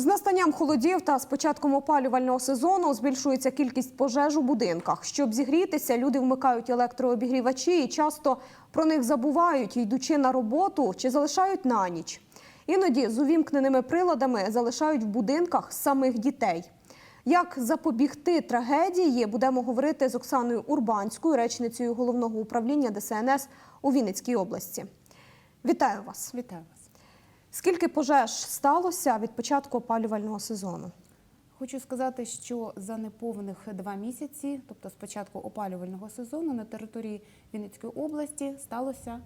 З настанням холодів та з початком опалювального сезону збільшується кількість пожеж у будинках. Щоб зігрітися, люди вмикають електрообігрівачі і часто про них забувають, йдучи на роботу чи залишають на ніч. Іноді з увімкненими приладами залишають в будинках самих дітей. Як запобігти трагедії, будемо говорити з Оксаною Урбанською, речницею головного управління ДСНС у Вінницькій області. Вітаю вас! Вітаю вас. Скільки пожеж сталося від початку опалювального сезону? Хочу сказати, що за неповних два місяці, тобто з початку опалювального сезону, на території Вінницької області сталося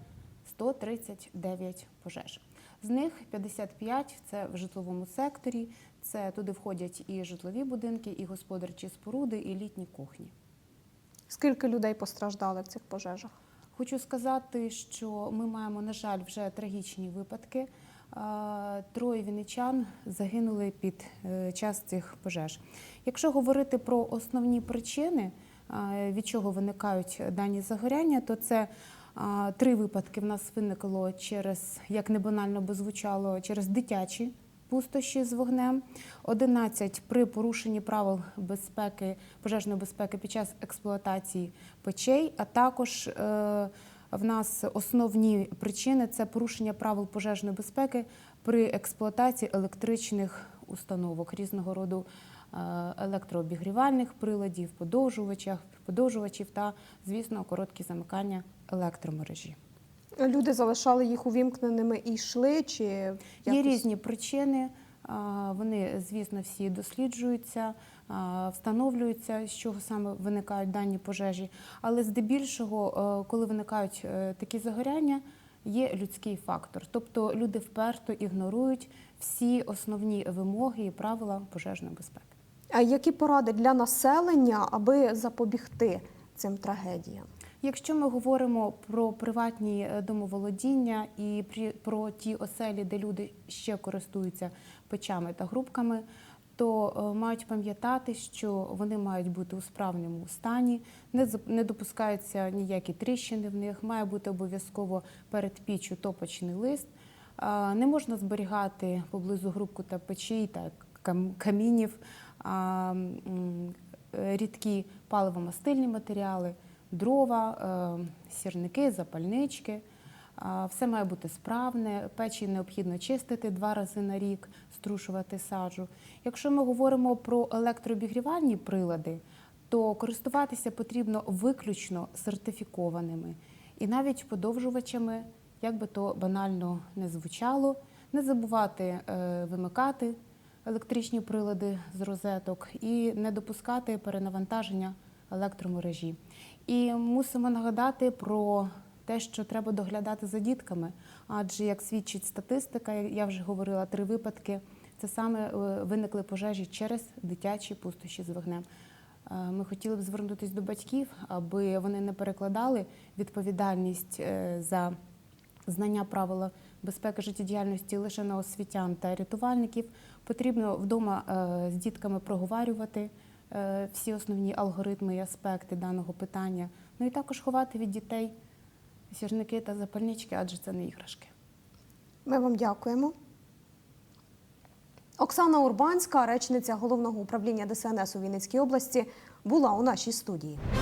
139 пожеж. З них 55 – це в житловому секторі. Це туди входять і житлові будинки, і господарчі споруди, і літні кухні. Скільки людей постраждали в цих пожежах? Хочу сказати, що ми маємо, на жаль, вже трагічні випадки. Троє вінничан загинули під е, час цих пожеж. Якщо говорити про основні причини, е, від чого виникають дані загоряння, то це три випадки в нас виникло через, як не банально би звучало, через дитячі пустощі з вогнем, 11 при порушенні правил безпеки, пожежної безпеки під час експлуатації печей, а також е, в нас основні причини це порушення правил пожежної безпеки при експлуатації електричних установок різного роду е, електрообігрівальних приладів, подовжувачів, подовжувачів та, звісно, короткі замикання електромережі. Люди залишали їх увімкненими і йшли, чи Є різні причини. Вони, звісно, всі досліджуються, встановлюються, з чого саме виникають дані пожежі. Але здебільшого, е, коли виникають е, такі загоряння, є людський фактор. Тобто люди вперто ігнорують всі основні вимоги і правила пожежної безпеки. А які поради для населення, аби запобігти цим трагедіям? Якщо ми говоримо про приватні е, домоволодіння і про ті оселі, де люди ще користуються печами та грубками, то е, мають пам'ятати, що вони мають бути у справному стані, не допускаються ніякі тріщини в них, має бути обов'язково перед піччю топочний лист. Не можна зберігати поблизу грубку та печей та кам- камінів, е, рідкі паливо-мастильні матеріали, дрова, е, сірники, запальнички. Все має бути справне, печі необхідно чистити два рази на рік, струшувати саджу. Якщо ми говоримо про електрообігрівальні прилади, то користуватися потрібно виключно сертифікованими і навіть подовжувачами, як би то банально не звучало, не забувати е, вимикати електричні прилади з розеток і не допускати перенавантаження електромережі. І мусимо нагадати про те, що треба доглядати за дітками, адже як свідчить статистика, я вже говорила три випадки. Це саме е, виникли пожежі через дитячі пустощі з вогнем. Е, Ми хотіли б звернутися до батьків, аби вони не перекладали відповідальність е, за знання правил безпеки життєдіяльності лише на освітян та рятувальників. Потрібно вдома з дітками проговорювати всі основні алгоритми і аспекти даного питання. Ну і також ховати від дітей сірники та запальнички, адже це не іграшки. Ми вам дякуємо. Оксана Урбанська, речниця головного управління ДСНС у Вінницькій області, була у нашій студії.